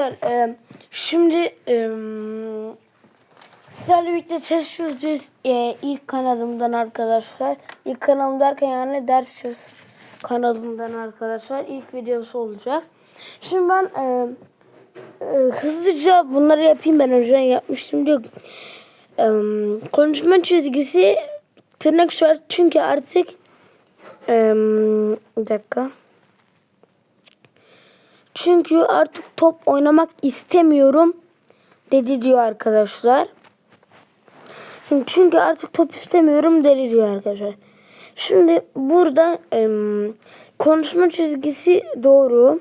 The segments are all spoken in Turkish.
Ee, Şimdi sizlerle birlikte test çözeceğiz. İlk kanalımdan arkadaşlar. İlk kanalım derken yani ders çöz kanalımdan arkadaşlar. İlk videosu olacak. Şimdi ben hızlıca bunları yapayım. Ben önceden yapmıştım diyor. Konuşma çizgisi tırnak şart çünkü artık bir dakika. Çünkü artık top oynamak istemiyorum dedi diyor arkadaşlar. Çünkü artık top istemiyorum dedi diyor arkadaşlar. Şimdi burada em, konuşma çizgisi doğru.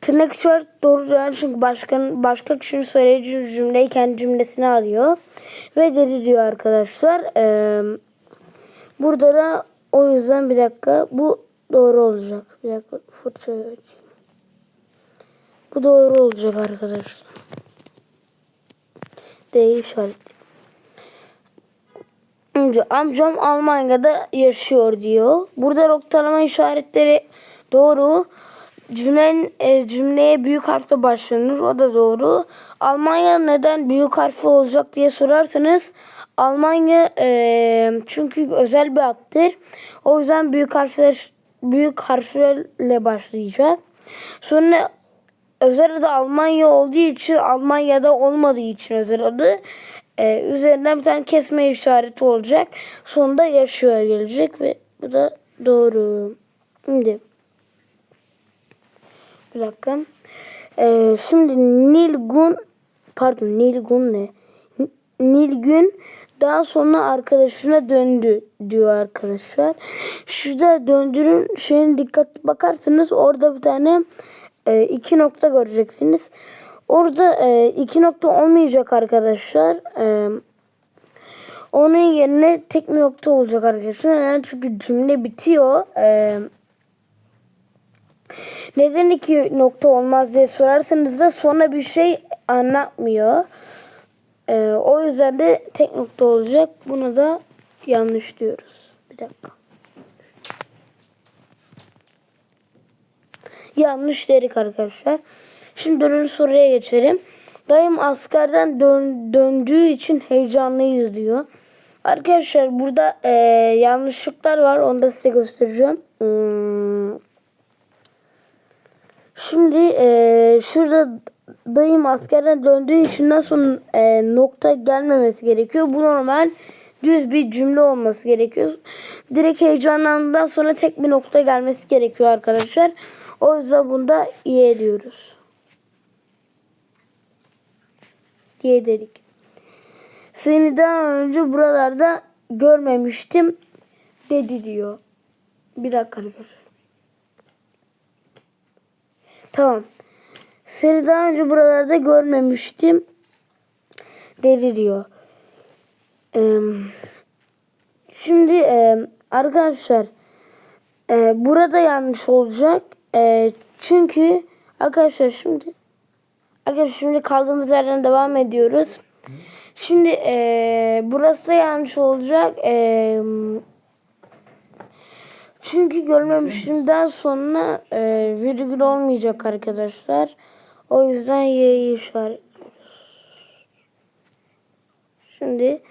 Tırnak işareti doğru değil çünkü başka, başka kişinin söylediği cümleyi kendi cümlesine alıyor. Ve dedi diyor arkadaşlar. Em, burada da o yüzden bir dakika bu doğru olacak. Bir dakika fırçayı açayım. Bu doğru olacak arkadaşlar. D işaret. Önce amcam Almanya'da yaşıyor diyor. Burada noktalama işaretleri doğru. Cümlenin, e, cümleye büyük harfle başlanır. O da doğru. Almanya neden büyük harfi olacak diye sorarsanız Almanya e, çünkü özel bir addır. O yüzden büyük harfler büyük harflerle başlayacak. Sonra özel adı Almanya olduğu için Almanya'da olmadığı için özel adı e, üzerinden bir tane kesme işareti olacak. Sonunda yaşıyor gelecek ve bu da doğru. Şimdi bir dakika. E, şimdi Nilgun pardon Nilgun ne? Nilgün daha sonra arkadaşına döndü diyor arkadaşlar. Şurada döndürün şeyin dikkat bakarsanız orada bir tane e, iki nokta göreceksiniz. Orada e, iki nokta olmayacak arkadaşlar. E, onun yerine tek bir nokta olacak arkadaşlar. Yani çünkü cümle bitiyor. E, neden iki nokta olmaz diye sorarsanız da sonra bir şey anlatmıyor. E, o yüzden de tek nokta olacak. Bunu da yanlış diyoruz. Bir dakika. Yanlış dedik arkadaşlar. Şimdi dördüncü soruya geçelim. Dayım askerden dön, döndüğü için heyecanlıyız diyor. Arkadaşlar burada e, yanlışlıklar var. Onu da size göstereceğim. Hmm. Şimdi e, şurada dayım askerden döndüğü için sonra e, nokta gelmemesi gerekiyor. Bu normal düz bir cümle olması gerekiyor. Direkt heyecanlandığından sonra tek bir nokta gelmesi gerekiyor arkadaşlar. O yüzden bunda iyi ediyoruz. Diye dedik. Seni daha önce buralarda görmemiştim dedi diyor. Bir dakika. Tamam. Seni daha önce buralarda görmemiştim dedi diyor. Şimdi arkadaşlar e, burada yanlış olacak. E, çünkü arkadaşlar şimdi arkadaşlar şimdi kaldığımız yerden devam ediyoruz. Şimdi e, burası yanlış olacak. E, çünkü görmemişimden sonra e, virgül olmayacak arkadaşlar. O yüzden y'yi işaretliyoruz. Şimdi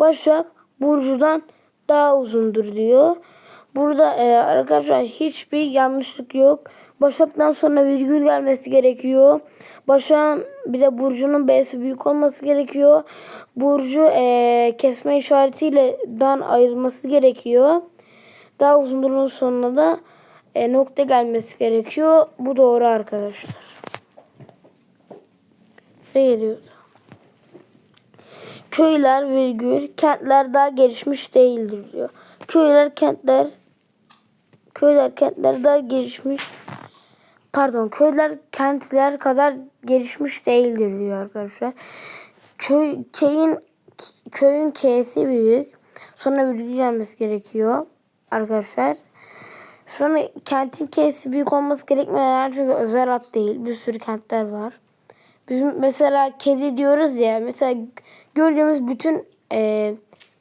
Başak Burcu'dan daha uzundur diyor. Burada e, arkadaşlar hiçbir yanlışlık yok. Başak'tan sonra virgül gelmesi gerekiyor. Başak'ın bir de Burcu'nun B'si büyük olması gerekiyor. Burcu e, kesme işaretiyle dan ayrılması gerekiyor. Daha uzunluğun sonuna da e, nokta gelmesi gerekiyor. Bu doğru arkadaşlar. Ne geliyor? Köyler virgül kentler daha gelişmiş değildir diyor. Köyler kentler köyler kentler daha gelişmiş pardon köyler kentler kadar gelişmiş değildir diyor arkadaşlar. Köy köyün köyün K'si büyük. Sonra virgül gelmesi gerekiyor arkadaşlar. Sonra kentin K'si büyük olması gerekmiyor çünkü özel ad değil. Bir sürü kentler var. Biz mesela kedi diyoruz ya. Mesela gördüğümüz bütün e,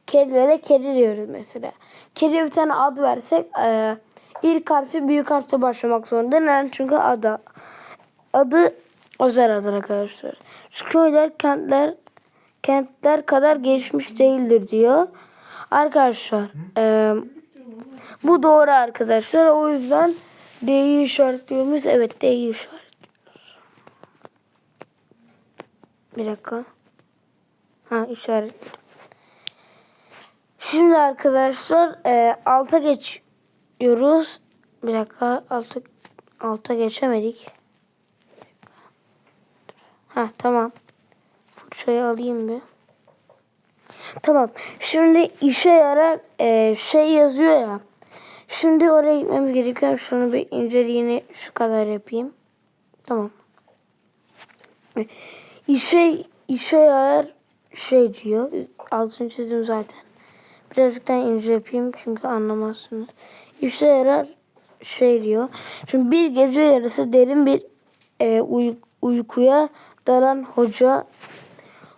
kedilere kedi diyoruz mesela. Kediye bir tane ad versek e, ilk harfi büyük harfle başlamak zorunda. Neden? Çünkü adı adı özel adı arkadaşlar. Şu köyler kentler kentler kadar gelişmiş değildir diyor. Arkadaşlar e, bu doğru arkadaşlar. O yüzden D'yi işaretliyoruz. Evet D'yi işaretliyoruz. Bir dakika. Ha işaretledim. Şimdi arkadaşlar e, alta geçiyoruz. Bir dakika alta, alta geçemedik. Ha tamam. Fırçayı alayım bir. Tamam. Şimdi işe yarar e, şey yazıyor ya. Şimdi oraya gitmemiz gerekiyor. Şunu bir inceliğini şu kadar yapayım. Tamam. İşe işe yarar şey diyor. Altını çizdim zaten. Birazcık daha ince yapayım çünkü anlamazsınız. İşe yarar şey diyor. Şimdi bir gece yarısı derin bir e, uy- uykuya dalan hoca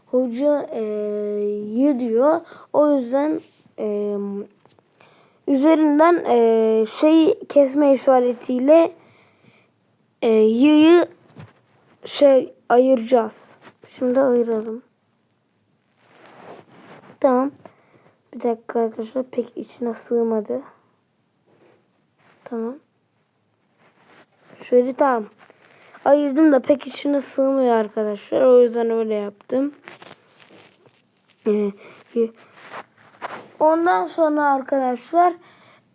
hoca e, yi. O yüzden e, üzerinden e, şeyi kesme işaretiyle e, yı'yı şey ayıracağız. Şimdi ayıralım. Tamam. Bir dakika arkadaşlar pek içine sığmadı. Tamam. Şöyle tamam. Ayırdım da pek içine sığmıyor arkadaşlar. O yüzden öyle yaptım. Ee, Ondan sonra arkadaşlar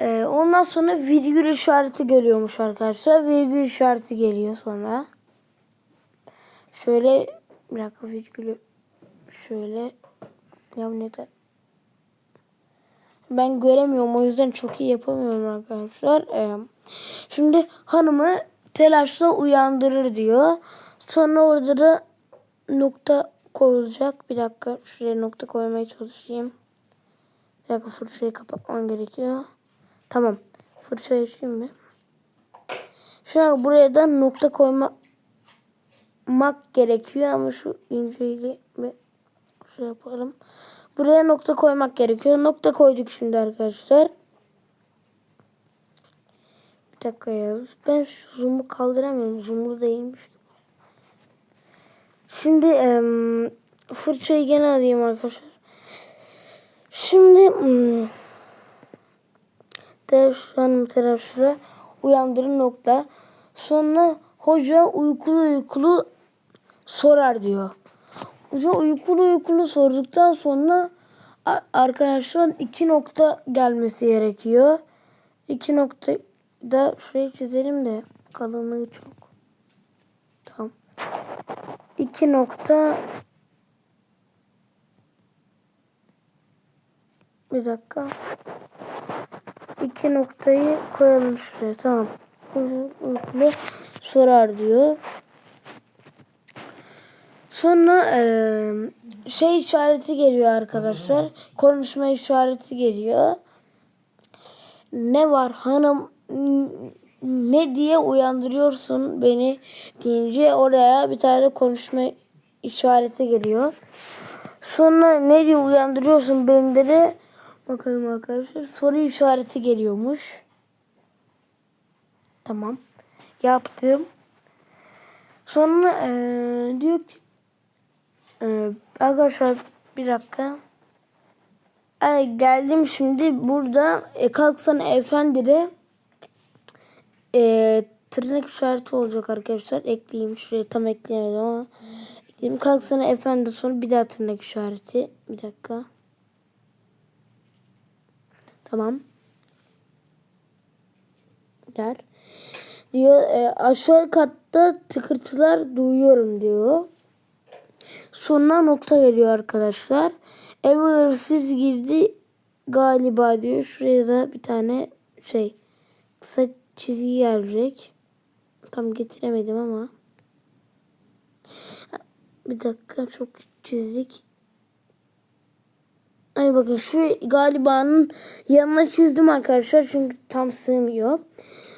e, ondan sonra virgül işareti geliyormuş arkadaşlar. Virgül işareti geliyor sonra. Şöyle bir dakika virgülü şöyle ya neden? Ben göremiyorum o yüzden çok iyi yapamıyorum arkadaşlar. Ee, şimdi hanımı telaşla uyandırır diyor. Sonra orada da nokta koyulacak. Bir dakika şuraya nokta koymaya çalışayım. Bir dakika fırçayı kapatmam gerekiyor. Tamam. Fırçayı açayım mı? Şu an buraya da nokta koymak gerekiyor ama şu inceyle bir şey yapalım. Buraya nokta koymak gerekiyor. Nokta koyduk şimdi arkadaşlar. Bir dakika ya. Ben şu zoom'u kaldıramıyorum. Zoom'lu değilmiş. Şimdi em, fırçayı gene alayım arkadaşlar. Şimdi hmm, hanım telaşla uyandırın nokta. Sonra hoca uykulu uykulu sorar diyor. Uykulu uykulu sorduktan sonra arkadaşlar iki nokta gelmesi gerekiyor. İki nokta da şuraya çizelim de kalınlığı çok. Tamam. İki nokta bir dakika. İki noktayı koyalım şuraya. Tamam. Uykulu sorar diyor. Sonra eee, şey işareti geliyor arkadaşlar. Konuşma işareti geliyor. Ne var hanım ne diye uyandırıyorsun beni deyince oraya bir tane konuşma işareti geliyor. Sonra ne diye uyandırıyorsun beni dedi. Bakalım arkadaşlar soru işareti geliyormuş. Tamam. Yaptım. Sonra eee, diyor ki ee, arkadaşlar bir dakika. Yani geldim şimdi burada e, kalksana efendire e, tırnak işareti olacak arkadaşlar. Ekleyeyim şuraya tam ekleyemedim ama ekleyeyim. Kalksana efendi sonra bir daha tırnak işareti. Bir dakika. Tamam. Der. Diyor e, aşağı katta tıkırtılar duyuyorum diyor. Sonra nokta geliyor arkadaşlar. Eve hırsız girdi galiba diyor. Şuraya da bir tane şey kısa çizgi gelecek. Tam getiremedim ama. Bir dakika çok çizdik. Ay bakın şu galibanın yanına çizdim arkadaşlar çünkü tam sığmıyor.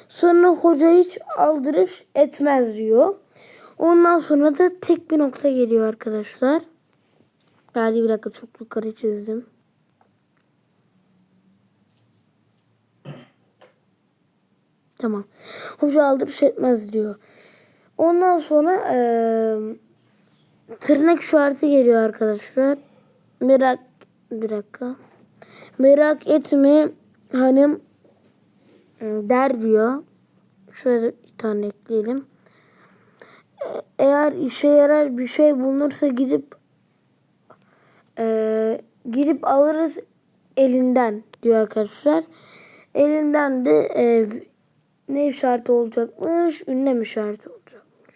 Sonra hoca hiç aldırış etmez diyor. Ondan sonra da tek bir nokta geliyor arkadaşlar. Hadi bir dakika çok yukarı çizdim. Tamam. Hoca aldırış etmez diyor. Ondan sonra eee, tırnak işareti geliyor arkadaşlar. Merak bir dakika. Merak etme hanım ıı, der diyor. Şöyle bir tane ekleyelim. E- Eğer işe yarar bir şey bulunursa gidip eee, gidip alırız elinden diyor arkadaşlar. Elinden de eee, ne işareti olacakmış? Ünlem işareti olacakmış.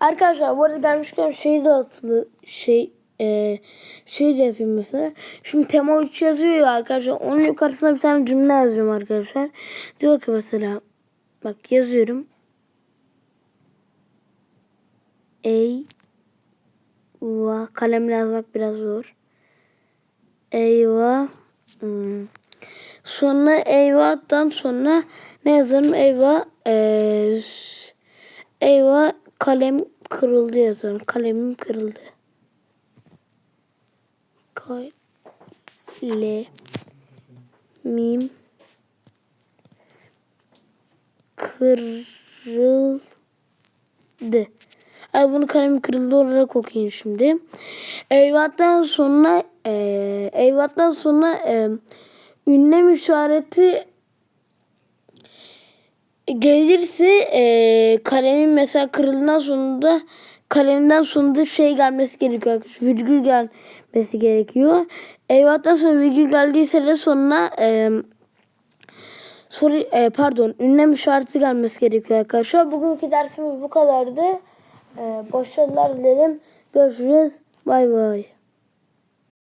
Arkadaşlar bu arada gelmişken şey de atılı şey eee şey de yapayım mesela. Şimdi tema 3 yazıyor ya arkadaşlar. Onun yukarısına bir tane cümle yazıyorum arkadaşlar. Diyor ki mesela bak yazıyorum. Ey Eyvah. Kalemle yazmak biraz zor. Eyvah. Hmm. Sonra eyvahtan sonra ne yazarım? Eyvah. Ee, eyvah kalem kırıldı yazarım. Kalemim kırıldı. Kalemim kırıldı. Ay bunu kalem kırıldı olarak okuyayım şimdi. Eyvahtan sonra e, eyvahtan sonra e, ünlem işareti gelirse e, kalemin mesela kırıldığından sonunda kalemden sonunda şey gelmesi gerekiyor. Virgül gelmesi gerekiyor. Eyvahtan sonra virgül geldiyse de sonuna e, soru e, pardon ünlem işareti gelmesi gerekiyor arkadaşlar. Bugünkü dersimiz bu kadardı. E, başarılar dilerim. Görüşürüz. Bay bay.